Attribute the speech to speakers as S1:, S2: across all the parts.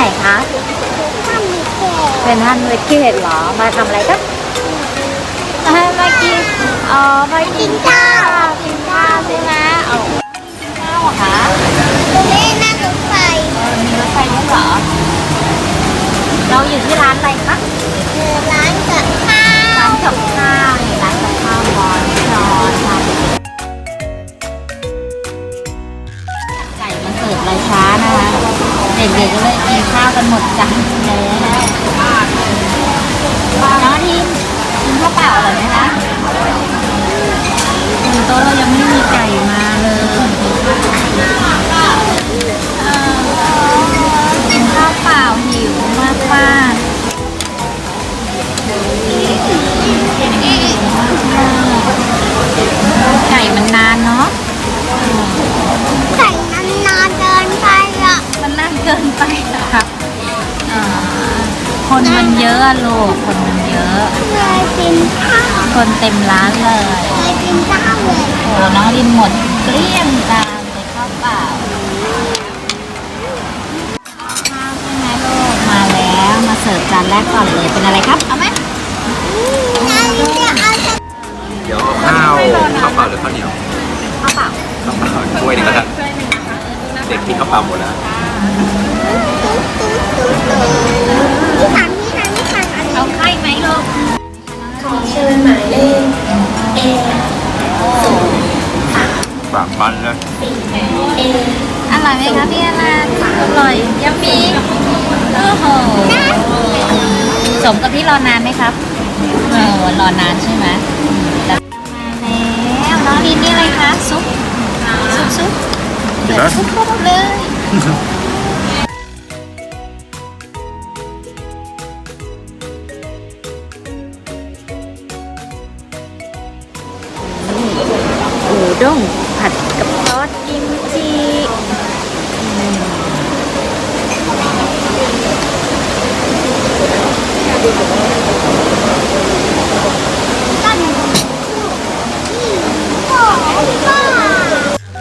S1: ไหนคะ
S2: ถ้ามีแก่
S1: เป็นท่านเวกเกตเหรอ มาทำอะไรครับมามากินอ๋อมากินข้าวกินข้าวใช่ไหมเอากินข้าวเหรอคะ
S2: ตรงนี้นั่งรถไฟ
S1: เออมีรถไฟด้วยเหรอ เราอยู่ที่ร้านอะไรคะ
S2: เออร้านกับข้า
S1: ร้าวนกับข้าวนี่ร้านกับข้าวบอลนอนค่ะไก่มาเสิร์ฟเราช้านะคะเด็กๆก็เลยกินข้าวกันหมดจานแล้ว คนมันเยอะอะลูกคนมันเยอะ
S2: เคยกินข้าว
S1: คนเต็มร้านเลย
S2: เคยกินข้าวเลย
S1: โอ้น้องดินหมดเกลี้ยงจานเลยข้าวเปล่าข้าวใช่ไหมลูกมาแล้วมาเสิร์ฟจานแรกก่อนเลยเป็นอะไรครับเอาไหม
S2: นายจะเอาจะ
S3: เดี๋ยวข้าวข้าวเปล่าหรือข้าวเหนียว
S1: ข้าวเปล่า
S3: ข้าวเปล่าถ้วยหนึงก็ได้เด็กกินข้าวเปล่าหมดแล้ว
S2: พี่า
S1: ก
S2: มั
S3: นเลย
S2: เอ
S1: อร่อยไหมคะพี่อนันต์อร่อยยัมมีโอ้โหสมกับที่รอนานไหมครับเออรอนานใช่ไหมแล้วมาแล้วน้องดินนี่อะไรคะซุปซุปซุปเดือดซุปปุ๊บเลย ด้งผัดกับซอสกิมจิ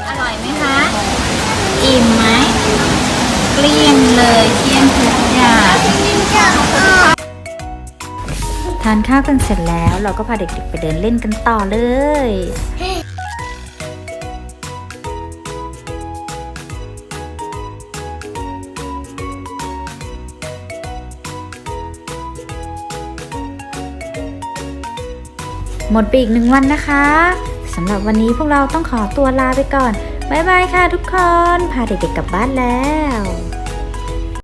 S1: อร่อยไหมคะ อิ่มไหมเกลี้ยงเลยเกลี้ยงทุกอย่างทานข้าวกันเสร็จแล้วเราก็พาเด็กๆไปเดินเล่นกันต่อเลย หมดไปอีกหนึ่งวันนะคะสำหรับวันนี้พวกเราต้องขอตัวลาไปก่อน บ๊ายบายค่ะทุกคน พาเด็กๆกลับบ้านแล้ว